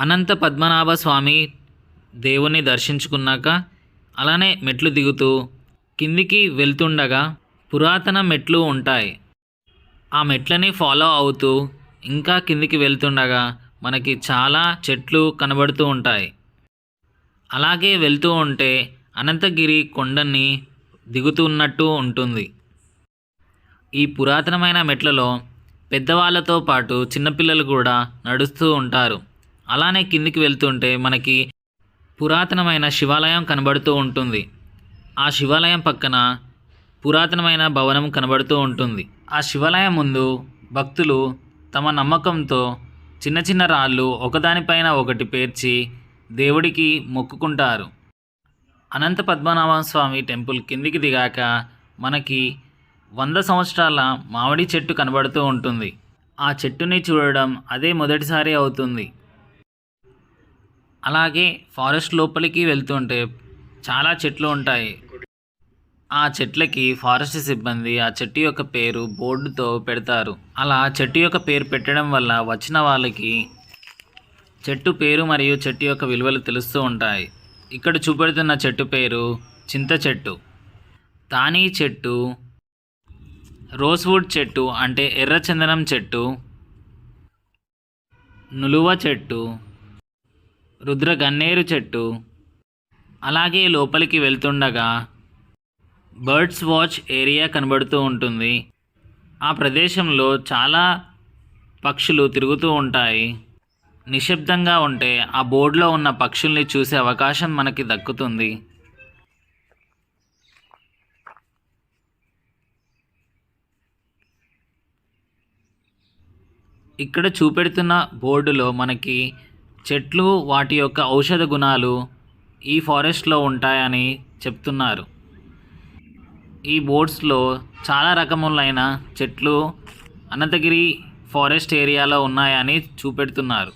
అనంత పద్మనాభ స్వామి దేవుణ్ణి దర్శించుకున్నాక అలానే మెట్లు దిగుతూ కిందికి వెళ్తుండగా పురాతన మెట్లు ఉంటాయి. ఆ మెట్లని ఫాలో అవుతూ ఇంకా కిందికి వెళ్తుండగా మనకి చాలా చెట్లు కనబడుతూ ఉంటాయి. అలాగే వెళ్తూ ఉంటే అనంతగిరి కొండని దిగుతున్నట్టు ఉంటుంది. ఈ పురాతనమైన మెట్లలో పెద్దవాళ్ళతో పాటు చిన్నపిల్లలు కూడా నడుస్తూ ఉంటారు. అలానే కిందికి వెళ్తుంటే మనకి పురాతనమైన శివాలయం కనబడుతూ ఉంటుంది. ఆ శివాలయం పక్కన పురాతనమైన భవనం కనబడుతూ ఉంటుంది. ఆ శివాలయం ముందు భక్తులు తమ నమ్మకంతో చిన్న చిన్న రాళ్ళు ఒకదానిపైన ఒకటి పేర్చి దేవుడికి మొక్కుకుంటారు. అనంత పద్మనాభ స్వామి టెంపుల్ కిందికి దిగాక మనకి వంద సంవత్సరాల మామిడి చెట్టు కనబడుతూ ఉంటుంది. ఆ చెట్టుని చూడడం అదే మొదటిసారి అవుతుంది. అలాగే ఫారెస్ట్ లోపలికి వెళ్తుంటే చాలా చెట్లు ఉంటాయి. ఆ చెట్లకి ఫారెస్ట్ సిబ్బంది ఆ చెట్టు యొక్క పేరు బోర్డుతో పెడతారు. అలా చెట్టు యొక్క పేరు పెట్టడం వల్ల వచ్చిన వాళ్ళకి చెట్టు పేరు మరియు చెట్టు యొక్క విలువలు తెలుస్తూ ఉంటాయి. ఇక్కడ చూపెడుతున్న చెట్టు పేరు చింత చెట్టు. తానీ చెట్టు రోస్వుడ్ చెట్టు అంటే ఎర్రచందనం చెట్టు నులువ చెట్టు రుద్ర గన్నేరు చెట్టు అలాగే లోపలికి వెళ్తుండగా బర్డ్స్ వాచ్ ఏరియా కనబడుతూ ఉంటుంది. ఆ ప్రదేశంలో చాలా పక్షులు తిరుగుతూ ఉంటాయి. నిశ్శబ్దంగా ఉంటే ఆ బోర్డులో ఉన్న పక్షుల్ని చూసే అవకాశం మనకి దక్కుతుంది. ఇక్కడ చూపెడుతున్న బోర్డులో మనకి చెట్లు వాటి యొక్క ఔషధ గుణాలు ఈ ఫారెస్ట్లో ఉంటాయని చెప్తున్నారు. ఈ బోర్డ్స్లో చాలా రకములైన చెట్లు అనంతగిరి ఫారెస్ట్ ఏరియాలో ఉన్నాయని చూపెడుతున్నారు.